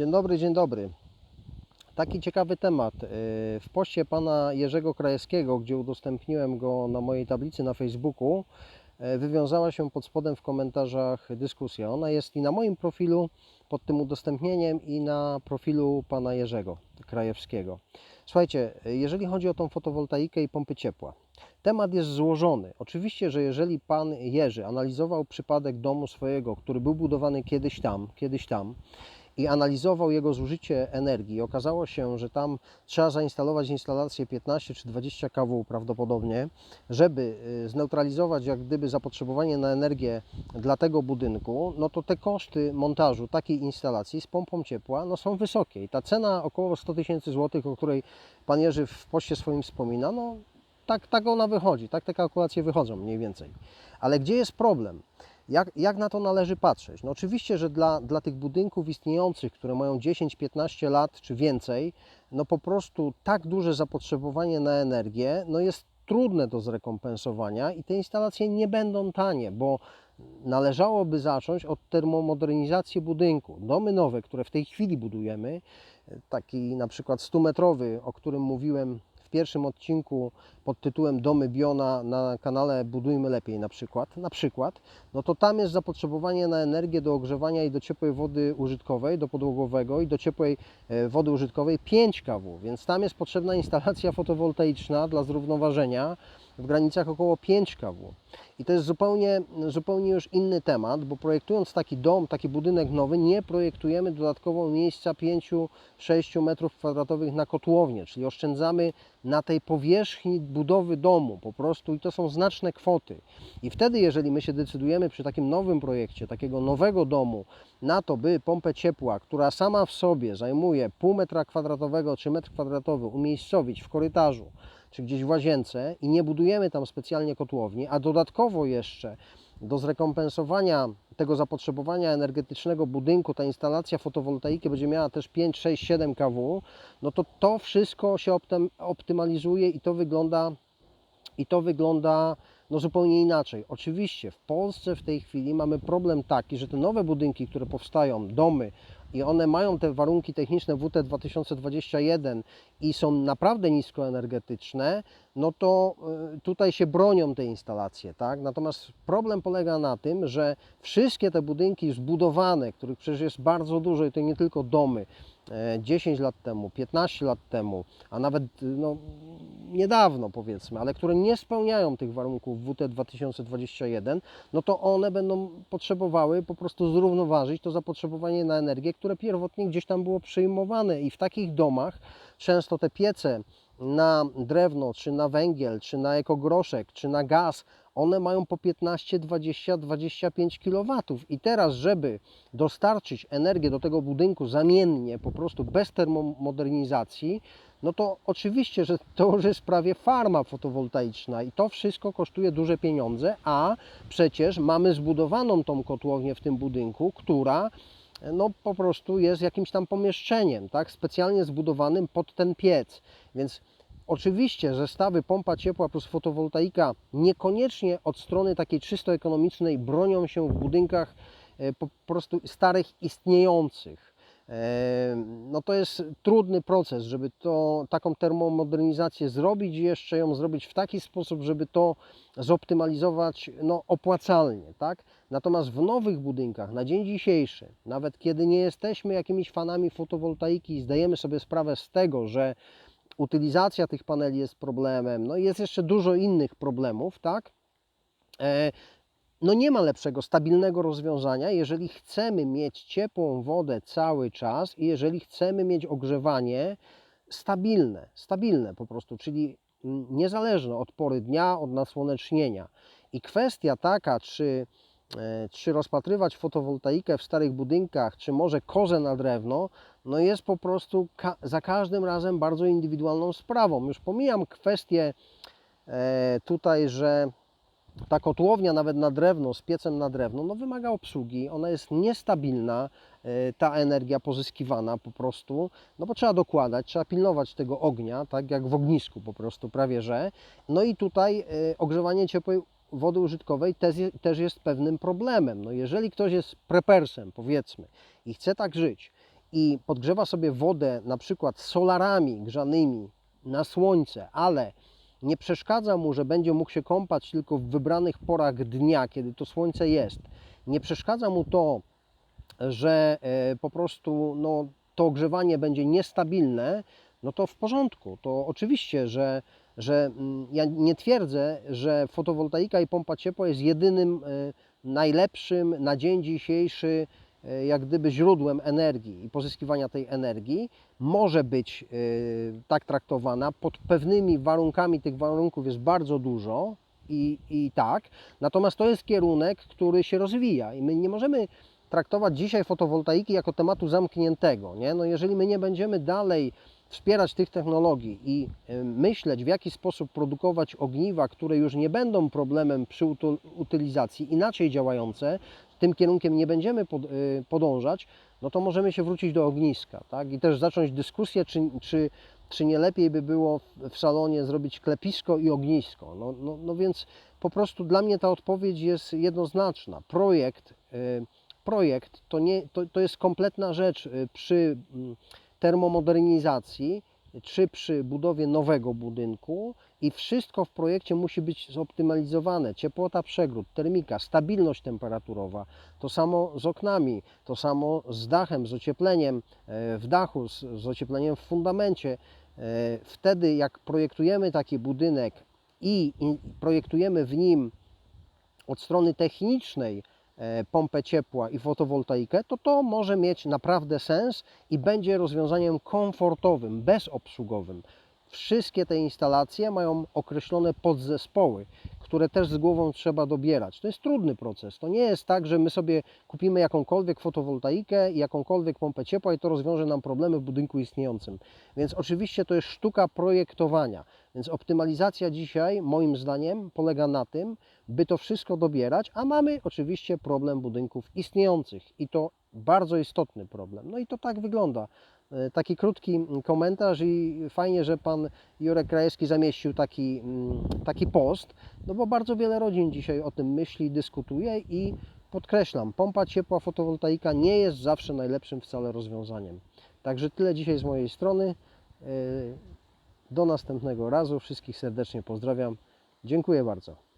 Dzień dobry, dzień dobry. Taki ciekawy temat. Yy, W poście pana Jerzego Krajewskiego, gdzie udostępniłem go na mojej tablicy na Facebooku, yy, wywiązała się pod spodem w komentarzach dyskusja. Ona jest i na moim profilu pod tym udostępnieniem, i na profilu pana Jerzego Krajewskiego. Słuchajcie, yy, jeżeli chodzi o tą fotowoltaikę i pompy ciepła, temat jest złożony. Oczywiście, że jeżeli pan Jerzy analizował przypadek domu swojego, który był budowany kiedyś tam, kiedyś tam, i analizował jego zużycie energii. Okazało się, że tam trzeba zainstalować instalację 15 czy 20 kW prawdopodobnie, żeby y, zneutralizować jak gdyby zapotrzebowanie na energię dla tego budynku, no to te koszty montażu takiej instalacji z pompą ciepła no są wysokie. I ta cena około 100 tysięcy złotych, o której Pan Jerzy w poście swoim wspomina, no tak, tak ona wychodzi, tak te kalkulacje wychodzą mniej więcej. Ale gdzie jest problem? Jak, jak na to należy patrzeć? No oczywiście, że dla, dla tych budynków istniejących, które mają 10-15 lat czy więcej, no po prostu tak duże zapotrzebowanie na energię no jest trudne do zrekompensowania i te instalacje nie będą tanie, bo należałoby zacząć od termomodernizacji budynku. Domy nowe, które w tej chwili budujemy, taki na przykład 100-metrowy, o którym mówiłem pierwszym odcinku pod tytułem Domy Biona na kanale Budujmy Lepiej na przykład, na przykład, no to tam jest zapotrzebowanie na energię do ogrzewania i do ciepłej wody użytkowej, do podłogowego i do ciepłej e, wody użytkowej 5 kW, więc tam jest potrzebna instalacja fotowoltaiczna dla zrównoważenia w granicach około 5 kW. I to jest zupełnie, zupełnie już inny temat, bo projektując taki dom, taki budynek nowy, nie projektujemy dodatkowo miejsca 5-6 metrów kwadratowych na kotłownię, czyli oszczędzamy na tej powierzchni budowy domu po prostu i to są znaczne kwoty. I wtedy, jeżeli my się decydujemy przy takim nowym projekcie, takiego nowego domu, na to, by pompę ciepła, która sama w sobie zajmuje pół metra kwadratowego czy metr kwadratowy, umiejscowić w korytarzu, czy gdzieś w łazience i nie budujemy tam specjalnie kotłowni, a dodatkowo jeszcze do zrekompensowania tego zapotrzebowania energetycznego budynku ta instalacja fotowoltaiki będzie miała też 5, 6, 7 kW, no to to wszystko się optym- optymalizuje i to wygląda i to wygląda no zupełnie inaczej. Oczywiście w Polsce w tej chwili mamy problem taki, że te nowe budynki, które powstają, domy i one mają te warunki techniczne WT 2021 i są naprawdę niskoenergetyczne, no to y, tutaj się bronią te instalacje, tak? Natomiast problem polega na tym, że wszystkie te budynki zbudowane, których przecież jest bardzo dużo i to nie tylko domy, 10 lat temu, 15 lat temu, a nawet y, no, niedawno powiedzmy, ale które nie spełniają tych warunków WT 2021, no to one będą potrzebowały po prostu zrównoważyć to zapotrzebowanie na energię, które pierwotnie gdzieś tam było przyjmowane. I w takich domach często te piece na drewno, czy na węgiel, czy na ekogroszek, czy na gaz, one mają po 15, 20, 25 kW. I teraz, żeby dostarczyć energię do tego budynku zamiennie, po prostu bez termomodernizacji, no to oczywiście, że to już jest prawie farma fotowoltaiczna i to wszystko kosztuje duże pieniądze, a przecież mamy zbudowaną tą kotłownię w tym budynku, która no po prostu jest jakimś tam pomieszczeniem, tak, specjalnie zbudowanym pod ten piec. Więc oczywiście zestawy pompa ciepła plus fotowoltaika niekoniecznie od strony takiej czysto ekonomicznej bronią się w budynkach e, po prostu starych istniejących. E, No to jest trudny proces, żeby to, taką termomodernizację zrobić i jeszcze ją zrobić w taki sposób, żeby to zoptymalizować no, opłacalnie. Tak? Natomiast w nowych budynkach na dzień dzisiejszy, nawet kiedy nie jesteśmy jakimiś fanami fotowoltaiki i zdajemy sobie sprawę z tego, że utylizacja tych paneli jest problemem, no i jest jeszcze dużo innych problemów, tak? E, no nie ma lepszego, stabilnego rozwiązania, jeżeli chcemy mieć ciepłą wodę cały czas i jeżeli chcemy mieć ogrzewanie stabilne, stabilne po prostu, czyli niezależne od pory dnia, od nasłonecznienia. I kwestia taka, czy, e, czy rozpatrywać fotowoltaikę w starych budynkach, czy może kozę na drewno, no jest po prostu ka- za każdym razem bardzo indywidualną sprawą. Już pomijam kwestię e, tutaj, że ta kotłownia nawet na drewno, z piecem na drewno, no wymaga obsługi, ona jest niestabilna, e, ta energia pozyskiwana po prostu, no bo trzeba dokładać, trzeba pilnować tego ognia, tak jak w ognisku po prostu prawie że. No i tutaj e, ogrzewanie ciepłej wody użytkowej też, też jest pewnym problemem. No jeżeli ktoś jest prepersem powiedzmy i chce tak żyć i podgrzewa sobie wodę na przykład solarami grzanymi na słońce, ale nie przeszkadza mu, że będzie mógł się kąpać tylko w wybranych porach dnia, kiedy to słońce jest. Nie przeszkadza mu to, że e, po prostu no, to ogrzewanie będzie niestabilne, no to w porządku. To oczywiście, że, że mm, ja nie twierdzę, że fotowoltaika i pompa ciepła jest jedynym e, najlepszym na dzień dzisiejszy jak gdyby źródłem energii i pozyskiwania tej energii może być e, tak traktowana pod pewnymi warunkami. Tych warunków jest bardzo dużo i, i tak. Natomiast to jest kierunek, który się rozwija i my nie możemy traktować dzisiaj fotowoltaiki jako tematu zamkniętego. Nie? No jeżeli my nie będziemy dalej wspierać tych technologii i y, myśleć, w jaki sposób produkować ogniwa, które już nie będą problemem przy utylizacji, inaczej działające, tym kierunkiem nie będziemy y, podążać, no to możemy się wrócić do ogniska tak? i też zacząć dyskusję, czy, czy, czy nie lepiej by było w- w salonie zrobić klepisko i ognisko. No, no, no więc po prostu dla mnie ta odpowiedź jest jednoznaczna. Projekt, y, projekt to, nie, to, to jest kompletna rzecz y, przy mm, termomodernizacji czy przy budowie nowego budynku i wszystko w projekcie musi być zoptymalizowane. Ciepłota przegród, termika, stabilność temperaturowa, to samo z oknami, to samo z dachem, z ociepleniem e, w dachu, z, ociepleniem w fundamencie. E, Wtedy jak projektujemy taki budynek i, projektujemy w nim od strony technicznej pompę ciepła i fotowoltaikę, to to może mieć naprawdę sens i będzie rozwiązaniem komfortowym, bezobsługowym. Wszystkie te instalacje mają określone podzespoły, które też z głową trzeba dobierać. To jest trudny proces. To nie jest tak, że my sobie kupimy jakąkolwiek fotowoltaikę i jakąkolwiek pompę ciepła i to rozwiąże nam problemy w budynku istniejącym. Więc oczywiście to jest sztuka projektowania. Więc optymalizacja dzisiaj, moim zdaniem, polega na tym, by to wszystko dobierać, a mamy oczywiście problem budynków istniejących i to bardzo istotny problem. No i to tak wygląda. E, Taki krótki komentarz i fajnie, że pan Jurek Krajewski zamieścił taki, mm, taki post, no bo bardzo wiele rodzin dzisiaj o tym myśli, dyskutuje i podkreślam, pompa ciepła, fotowoltaika nie jest zawsze najlepszym wcale rozwiązaniem. Także tyle dzisiaj z mojej strony. E, Do następnego razu. Wszystkich serdecznie pozdrawiam. Dziękuję bardzo.